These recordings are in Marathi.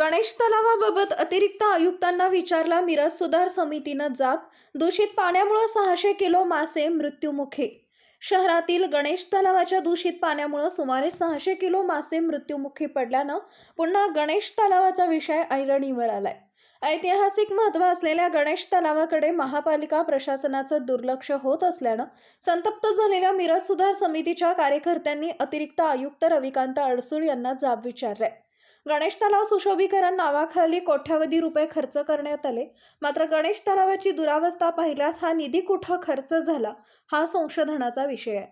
गणेश तलावाबाबत अतिरिक्त आयुक्तांना विचारला मिरज सुधार समितीनं जाब दूषित पाण्यामुळे सहाशे किलो मासे मृत्युमुखी. शहरातील गणेश तलावाच्या दूषित पाण्यामुळे सुमारे सहाशे किलो मासे मृत्युमुखी पडल्यानं पुन्हा गणेश तलावाचा विषय ऐरणीवर आलाय. ऐतिहासिक महत्त्व असलेल्या गणेश तलावाकडे महापालिका प्रशासनाचं दुर्लक्ष होत असल्यानं संतप्त झालेल्या मिरज सुधार समितीच्या कार्यकर्त्यांनी अतिरिक्त आयुक्त रविकांत अडसूळ यांना जाब विचारलाय. गणेश तलाव सुशोभीकरण नावाखाली कोट्यावधी रुपये खर्च करण्यात आले. मात्र गणेश तलावाची दुरावस्था पाहिल्यास हा निधी कुठं खर्च झाला हा संशोधनाचा विषय आहे.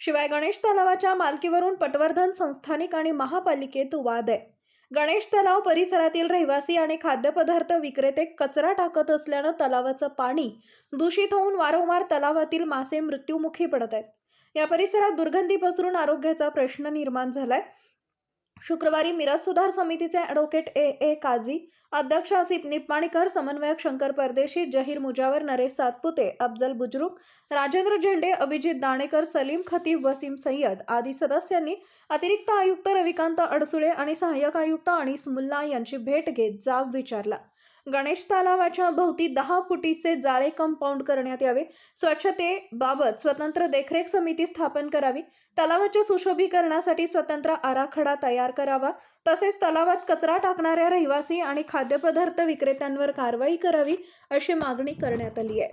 शिवाय गणेश तलावाच्या मालकीवरून पटवर्धन संस्थानिक आणि महापालिकेत वाद आहे. गणेश तलाव परिसरातील रहिवासी आणि खाद्यपदार्थ विक्रेते कचरा टाकत असल्यानं तलावाचं पाणी दूषित होऊन वारंवार तलावातील मासे मृत्युमुखी पडत आहेत. या परिसरात दुर्गंधी पसरून आरोग्याचा प्रश्न निर्माण झालाय. शुक्रवारी मिरज सुधार समितीचे ॲडव्होकेट ए. ए. काझी अध्यक्ष आसिफ निप्पाणीकर समन्वयक शंकर परदेशी जहीर मुजावर नरेश सातपुते अफजल बुजरुक राजेंद्र झेंडे अभिजित दाणेकर सलीम खतीब वसीम सय्यद आदी सदस्यांनी अतिरिक्त आयुक्त रविकांत अडसुळे आणि सहाय्यक आयुक्त अनिस मुल्ला यांची भेट घेत जाब विचारला. गणेश तलावाच्या भोवती दहा फुटीचे जाळे कंपाऊंड करण्यात यावे. स्वच्छतेबाबत स्वतंत्र देखरेख समिती स्थापन करावी. तलावाच्या सुशोभीकरणासाठी स्वतंत्र आराखडा तयार करावा. तसेच तलावात कचरा टाकणाऱ्या रहिवासी आणि खाद्यपदार्थ विक्रेत्यांवर कारवाई करावी अशी मागणी करण्यात आली आहे.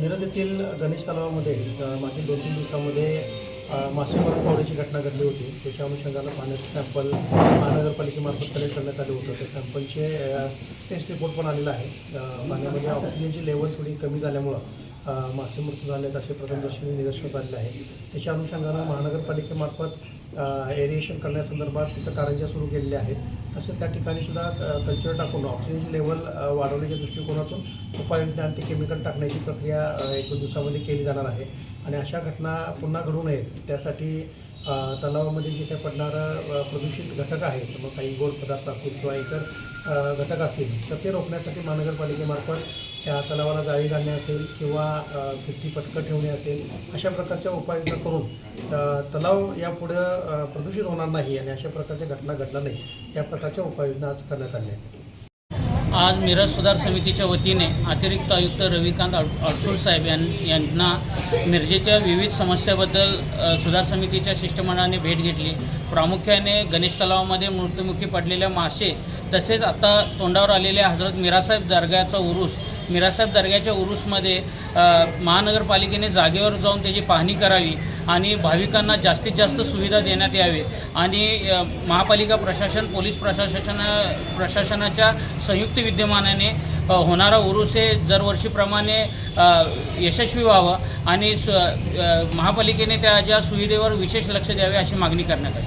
मिरज येथील गणेश तलावामध्ये मागील दोन तीन दिवसामध्ये मासेमारी पावण्याची घटना घडली होती. त्याच्या अनुषंगानं पाण्याचं सॅम्पल महानगरपालिकेमार्फत कलेक्ट करण्यात आले होतं. त्या सॅम्पलचे टेस्ट रिपोर्ट पण आलेला आहे. पाण्यामध्ये ऑक्सिजनची लेवल थोडी कमी झाल्यामुळं अ, मासे मृत्यू झालेत असे प्रथमदर्शनी निदर्शनात आलेले आहे त्याच्या अनुषंगानं महानगरपालिकेमार्फत एरिएशन करण्यासंदर्भात तिथं कारंज्या सुरू केलेल्या आहेत. तसंच त्या ठिकाणी सुद्धा कल्चर टाकून ऑक्सिजनची लेवल वाढवण्याच्या दृष्टिकोनातून उपाययोजना आणि ते केमिकल टाकण्याची प्रक्रिया एक दोन दिवसामध्ये केली जाणार आहे. आणि अशा घटना पुन्हा घडू नयेत. त्यासाठी तलावामध्ये जे काही पडणारं प्रदूषित घटक आहेत मग काही गोड पदार्थ असतील किंवा इतर घटक असतील तर ते रोखण्यासाठी महानगरपालिकेमार्फत त्या तलावाला जाळी घालणे असेल किंवा अ, भित्ती ठेवणे असेल अशा प्रकारच्या उपाययोजना करून तलाव यापुढं प्रदूषित होणार नाही आणि अशा प्रकारच्या घटना घडणार नाही या प्रकारच्या उपाययोजना आज करण्यात आल्या आहेत. आज मिरज सुधार समितीच्या वतीने अतिरिक्त आयुक्त रविकांत अड अडसूळ साहेब यां यांना मिरजेच्या विविध समस्याबद्दल सुधार समितीच्या शिष्टमंडळाने भेट घेतली. प्रामुख्याने गणेश तलावामध्ये मृत्युमुखी पडलेल्या मासे तसेच आता तोंडावर आलेल्या हजरत मिरासाहेब दर्ग्याचा उरूस मिरासाहेब दर्ग्याच्या उरूसमध्ये महानगरपालिकेने जागेवर जाऊन त्याची पाहणी करावी आणि भाविकांना जास्तीत जास्त सुविधा देण्यात यावी आणि महापालिका प्रशासन पोलीस प्रशासना प्रशासनाच्या संयुक्त विद्यमानाने होणारा उरूस हे दरवर्षीप्रमाणे यशस्वी व्हावं आणि स महापालिकेने त्या ज्या सुविधेवर विशेष लक्ष द्यावे अशी मागणी करण्यात आली.